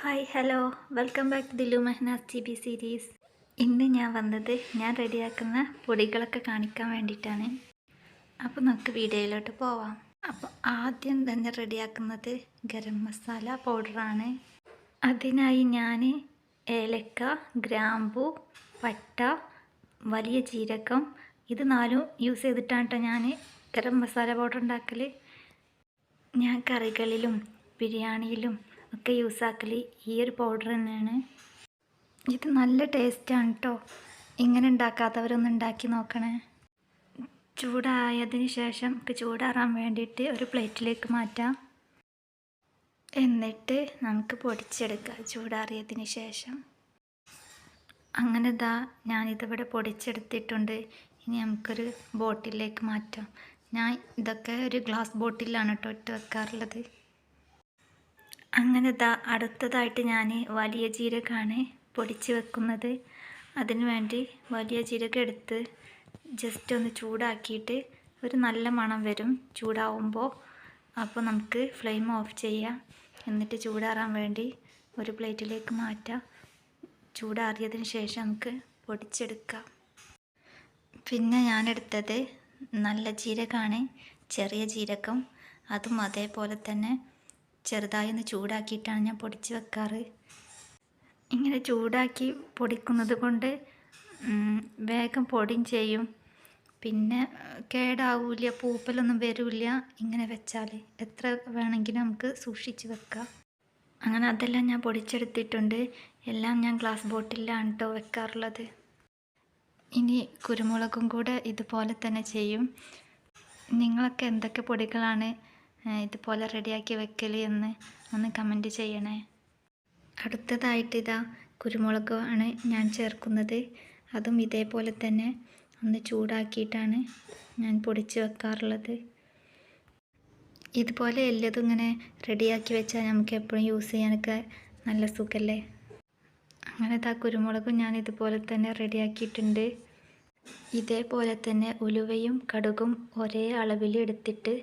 Hi hello. Welcome back Dilu Mehnaz T B series. ഇന്ന് ഞാൻ വന്നത് ഞാൻ റെഡിയാക്കുന്ന പൊടികളൊക്കെ കാണിക്കാൻ വേണ്ടിയിട്ടാണ്. അപ്പോൾ നമുക്ക് വീഡിയോയിലോട്ട് പോവാം. അപ്പോൾ ആദ്യം തന്നെ റെഡിയാക്കുന്നത് ഗരം മസാല പൗഡറാണ്. അതിനായി ഞാൻ ഏലക്ക ഗ്രാമ്പു പട്ട വലിയ ജീരകം ഇത് നാലും യൂസ് ചെയ്തിട്ടാണ് കേട്ടോ ഞാൻ ഗരം മസാല പൗഡർ ഉണ്ടാക്കൽ ഞാൻ കറികളിലും ബിരിയാണിയിലും ഒക്കെ യൂസാക്കൽ ഈ ഒരു പൗഡർ തന്നെയാണ്. ഇത് നല്ല ടേസ്റ്റാണ് കേട്ടോ ഇങ്ങനെ ഉണ്ടാക്കാത്തവരൊന്ന് ഉണ്ടാക്കി നോക്കണേ. ചൂടായതിന് ശേഷം നമുക്ക് ചൂടാറാൻ വേണ്ടിയിട്ട് ഒരു പ്ലേറ്റിലേക്ക് മാറ്റാം. എന്നിട്ട് നമുക്ക് പൊടിച്ചെടുക്കാം ചൂടാറിയതിന് ശേഷം. അങ്ങനെ ഇതാ ഞാനിതിവിടെ പൊടിച്ചെടുത്തിട്ടുണ്ട്. ഇനി നമുക്കൊരു ബോട്ടിലേക്ക് മാറ്റാം. ഞാൻ ഇതൊക്കെ ഒരു ഗ്ലാസ് ബോട്ടിലാണ് കേട്ടോ ഇട്ട് വെക്കാറുള്ളത്. അങ്ങനെ ദാ അടുത്തതായിട്ട് ഞാൻ വലിയ ജീരകമാണ് പൊടിച്ച് വെക്കുന്നത്. അതിനു വേണ്ടി വലിയ ജീരകം എടുത്ത് ജസ്റ്റ് ഒന്ന് ചൂടാക്കിയിട്ട് ഒരു നല്ല മണം വരും ചൂടാവുമ്പോൾ അപ്പോൾ നമുക്ക് ഫ്ലെയിം ഓഫ് ചെയ്യാം. എന്നിട്ട് ചൂടാറാൻ വേണ്ടി ഒരു പ്ലേറ്റിലേക്ക് മാറ്റാം. ചൂടാറിയതിന് ശേഷം നമുക്ക് പൊടിച്ചെടുക്കാം. പിന്നെ ഞാനെടുത്തത് നല്ല ജീരകമാണ് ചെറിയ ജീരകം. അതും അതേപോലെ തന്നെ ചെറുതായി ഒന്ന് ചൂടാക്കിയിട്ടാണ് ഞാൻ പൊടിച്ച് വെക്കാറ്. ഇങ്ങനെ ചൂടാക്കി പൊടിക്കുന്നത് കൊണ്ട് വേഗം പൊടിയും ചെയ്യും. പിന്നെ കേടാവില്ല പൂപ്പലൊന്നും വരില്ല. ഇങ്ങനെ വെച്ചാൽ എത്ര വേണമെങ്കിലും നമുക്ക് സൂക്ഷിച്ച് വെക്കാം. അങ്ങനെ അതെല്ലാം ഞാൻ പൊടിച്ചെടുത്തിട്ടുണ്ട്. എല്ലാം ഞാൻ ഗ്ലാസ് ബോട്ടിലാണ് കേട്ടോ വെക്കാറുള്ളത്. ഇനി കുരുമുളകും കൂടെ ഇതുപോലെ തന്നെ ചെയ്യും. നിങ്ങളൊക്കെ എന്തൊക്കെ പൊടികളാണ് ഇതുപോലെ റെഡിയാക്കി വെക്കൽ എന്ന് ഒന്ന് കമന്റ് ചെയ്യണേ. അടുത്തതായിട്ട് ഇതാ കുരുമുളക് ആണ് ഞാൻ ചേർക്കുന്നത്. അതും ഇതേപോലെ തന്നെ ഒന്ന് ചൂടാക്കിയിട്ടാണ് ഞാൻ പൊടിച്ച് വെക്കാറുള്ളത്. ഇതുപോലെ എല്ലതും ഇങ്ങനെ റെഡിയാക്കി വെച്ചാൽ നമുക്ക് എപ്പോഴും യൂസ് ചെയ്യാനൊക്കെ നല്ല സുഖമല്ലേ അങ്ങനത്തെ ആ കുരുമുളകും ഞാൻ ഇതുപോലെ തന്നെ റെഡിയാക്കിയിട്ടുണ്ട്. ഇതേപോലെ തന്നെ ഉലുവയും കടുകും ഒരേ അളവിൽ എടുത്തിട്ട്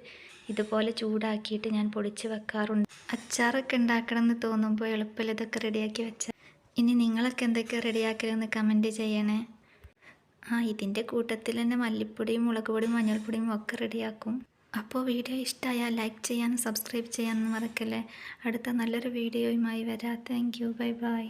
ഇതുപോലെ ചൂടാക്കിയിട്ട് ഞാൻ പൊടിച്ച് വെക്കാറുണ്ട്. അച്ചാറൊക്കെ ഉണ്ടാക്കണം എന്ന് തോന്നുമ്പോൾ എളുപ്പത്തിൽ ഇതൊക്കെ റെഡിയാക്കി വെച്ചാൽ ഇനി നിങ്ങളൊക്കെ എന്തൊക്കെ റെഡിയാക്കലെന്ന് കമന്റ് ചെയ്യണേ. ആ ഇതിന്റെ കൂട്ടത്തിൽ തന്നെ മല്ലിപ്പൊടിയും മുളക് പൊടിയും മഞ്ഞൾപ്പൊടിയും ഒക്കെ റെഡിയാക്കും. അപ്പോൾ വീഡിയോ ഇഷ്ടമായാൽ ലൈക്ക് ചെയ്യാനും സബ്സ്ക്രൈബ് ചെയ്യാനും മറക്കല്ലേ. അടുത്ത നല്ലൊരു വീഡിയോയുമായി വരാം. Thank you. Bye bye.